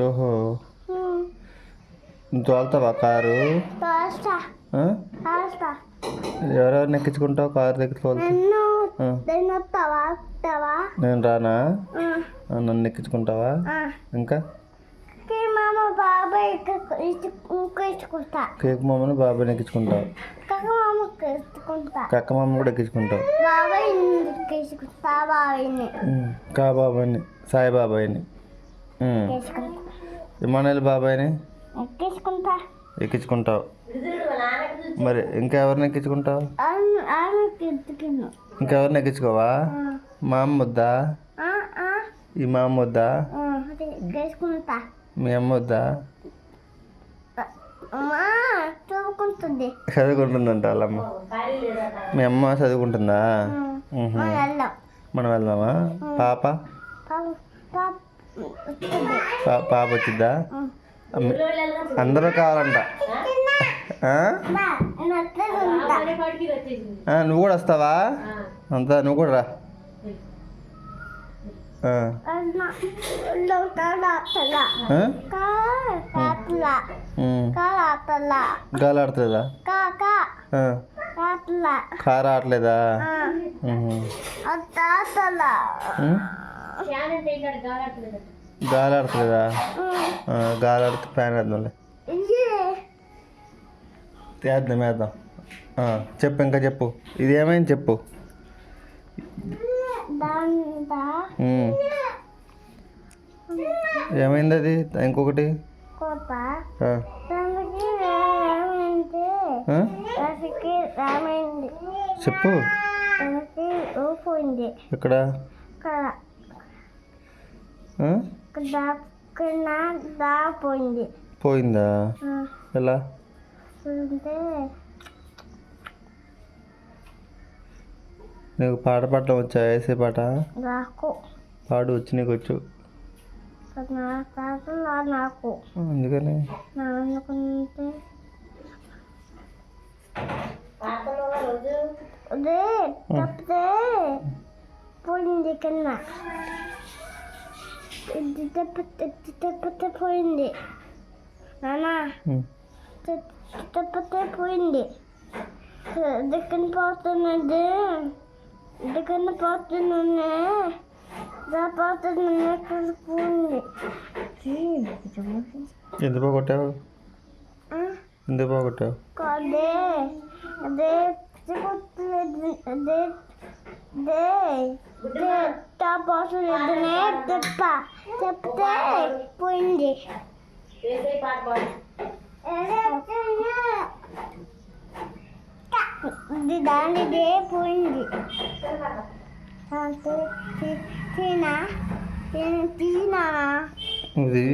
ఓహో. తోలుతావా కారు? ఎవరెవరిని ఎక్కించుకుంటావు కారు దగ్గర. నేను రానా? నన్ను ఎక్కించుకుంటావా? ఆ. ఇంకా? బాబాయ్ కేక్ మమ్మని బాబాయ్ని ఎక్కించుకుంటావు? కక్క మామ కూడా ఎక్కించుకుంటావు? బాబాయ్ కా బాబాయ్ని? సాయి బాబాయ్ని? ఇమానుయల్ బాబాయ్ని ఎక్కించుకుంటా. ఎక్కించుకుంటావు. మరి ఇంకా ఎవరిని ఎక్కించుకుంటావు ఇంకెవరిని ఎక్కించుకోవా? మా అమ్మ వద్దా ఈ మా అమ్మ వద్దా మీ అమ్మ వద్దా చదువుకుంటుందంట వాళ్ళమ్మ మీ అమ్మ చదువుకుంటుందా? మనం వెళ్దామా? పాప? పాప వచ్చిద్దా అందరూ కావాలంట. నువ్వు కూడా వస్తావా? అంతా నువ్వు కూడా రా. ఆ. అన్నా కాలాతలా ఆ? కాలాతలా ఉమ్. కాలాతలా గాలి ఆడతలేదా కాకా ఆ. కాతలా కారు ఆడలేదా ఉహు. అత్తాతలా ఉమ్? గాలి ఆడతలేదా ఆ, గాలి ఆడితే ఫ్యాన్ వేద్దాంలే వేద్దాం వేద్దాం చెప్పు ఇంకా చెప్పు ఇది ఏమైంది? చెప్పు. ఏమైంది అది ఇంకొకటి చెప్పు దానికి దాపోయింది పోయిందా? ఎలా? నీకు పాట పాడటం వచ్చా వేసే పాట? నాకు. పాడు వచ్చి నీకు వచ్చు. నాకు అందుకని నా అనుకుంటే అదే తప్పితే పోయింది కన్నా ఇది తప్పితే ఇది తప్పితే పోయింది నానా. తప్పితే పోయింది దిక్కన పోతున్నది దిక్కన పోతున్నే పోతున్న పోయింది ఎందుకు పోగొట్టావు? ఎందుకు పోగొట్టావు అదే అదే చెప్పలేదు అదే తా బాసు ఎదునే దప్ప చెప్తే పోయింది ఇది దానిదే పోయింది తీనా? తీసినా ఇది?